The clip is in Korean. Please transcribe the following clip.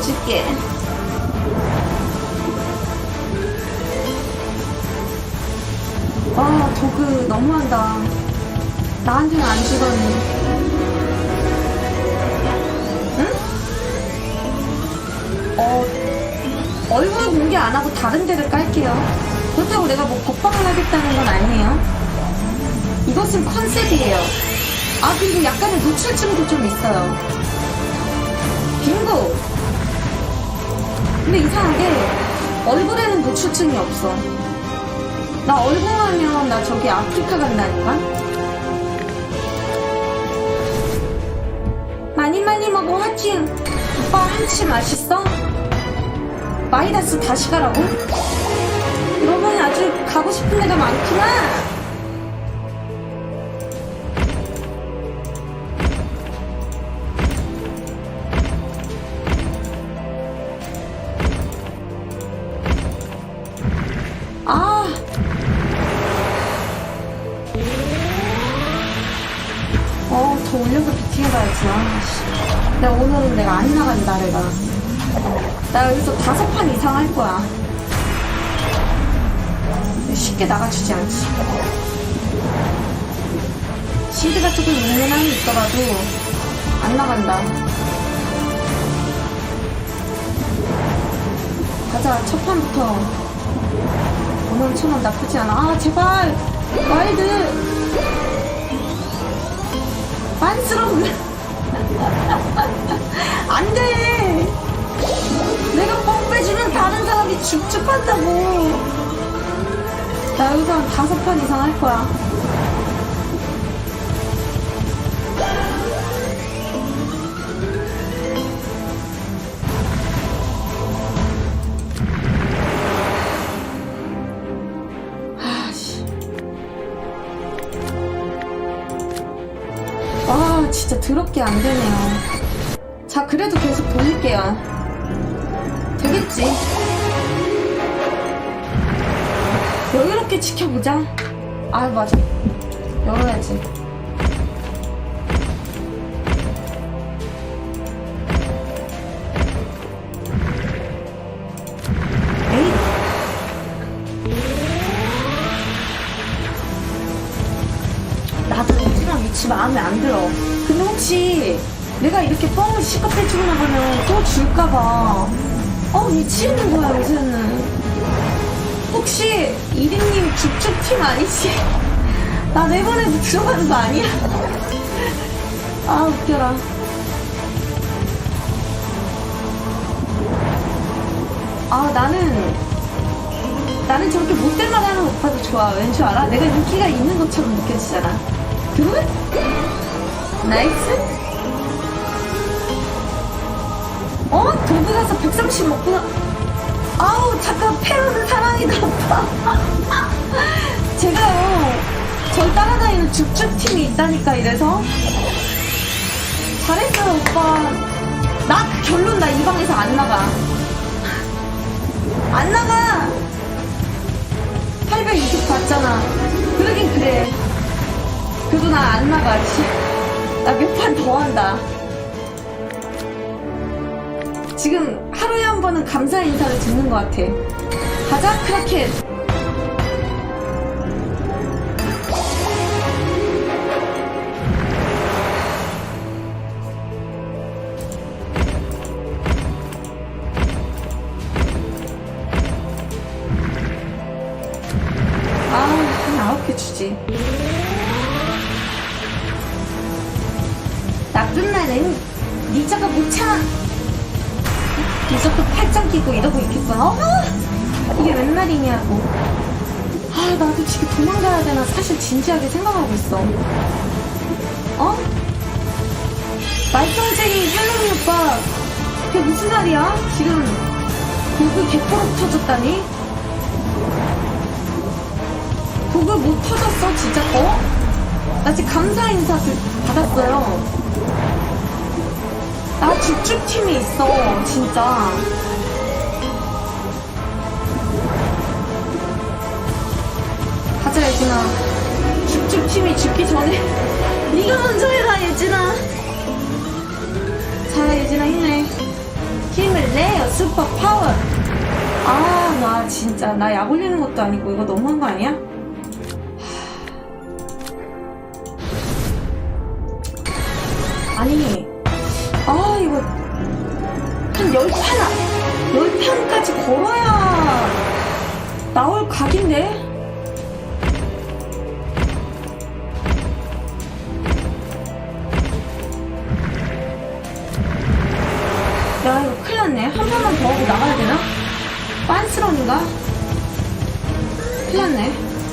해줄게. 와, 도그 너무한다. 나한테는 안 주더니. 응? 어, 얼굴 공개 안 하고 다른 데를 깔게요. 그렇다고 내가 뭐 법방을 하겠다는 건 아니에요. 이것은 컨셉이에요. 아, 그리고 약간의 노출증도 좀 있어요. 빙고! 근데 이상한 게, 얼굴에는 노출증이 없어. 나 얼굴 하면 나 저기 아프리카 간다니까? 많이 많이 먹어, 화팅! 오빠 한치 맛있어? 마이다스 다시 가라고? 여러분이 아주 가고 싶은 데가 많구나! 아. 어, 저 올려서 비팅해 봐야지. 아, 씨. 내가 오늘은 내가 안 나간다, 내가. 나 여기서 다섯 판 이상 할 거야. 쉽게 나가주지 않지. 시드가 조금 있는 한이 있더라도 안 나간다. 가자, 첫 판부터 5만 천원 나쁘지 않아. 아, 제발! 와일드! 안쓰러운. 안 돼! 내가 뻥 빼주면 다른 사람이 죽죽한다고. 나 여기서 한 다섯 판 이상 할 거야. 와, 진짜 더럽게 안 되네요. 자, 그래도 계속 돌릴게요. 되겠지. 여유롭게 지켜보자. 아, 맞아. 열어야지. 에이. 나도 위치 마음에 안 들어. 근데 혹시 내가 이렇게 뻥을 시겁 해주고 나가면 또 줄까봐. 어, 미치는 거야, 요새는. 혹시 이린님 죽죽팀 아니지? 나 내보내도 들어가는 거 아니야? 아, 웃겨라. 아, 나는, 나는 저렇게 말 하는 오빠도 좋아. 왠 줄 알아? 내가 인기가 있는 것처럼 느껴지잖아. 굿? 나이스? 어? 도구 가서 130 먹구나. 아우, 잠깐, 페로는 사랑이다, 오빠. 제가요, 절 따라다니는 죽죽팀이 있다니까, 이래서. 잘했어요, 오빠. 나그 결론 나 이 방에서 안 나가. 안 나가! 820 봤잖아. 그러긴 그래. 그래도 나 안 나가. 나몇 판 더 한다. 지금 하루에 한 번은 감사 인사를 듣는 것 같아. 가자, 크라켓. 아, 한 아홉 개 주지. 니자가 못 참아. 니자도 팔짱 끼고 이러고 있겠구나. 어머! 이게 웬 말이냐고. 아, 나도 지금 도망가야 되나 사실 진지하게 생각하고 있어. 어? 말썽쟁이 할로미 오빠. 그게 무슨 말이야? 지금 고글 개포로 터졌다니? 고글 못 터졌어, 진짜? 어? 나 지금 감사 인사 드- 받았어요. 나 죽죽팀이 있어, 진짜. 가자, 예진아. 죽죽팀이 죽기 전에. 네가 먼저 해라, 예진아. 자, 예진아, 힘내. 힘을 레어 슈퍼 파워. 아, 나 진짜 나 약 올리는 것도 아니고 이거 너무한 거 아니야? 열 판까지 걸어야 나올 각인데. 야 이거 큰일 났네 한 판만 더 하고 나가야 되나? 빤스런인가? 큰일 났네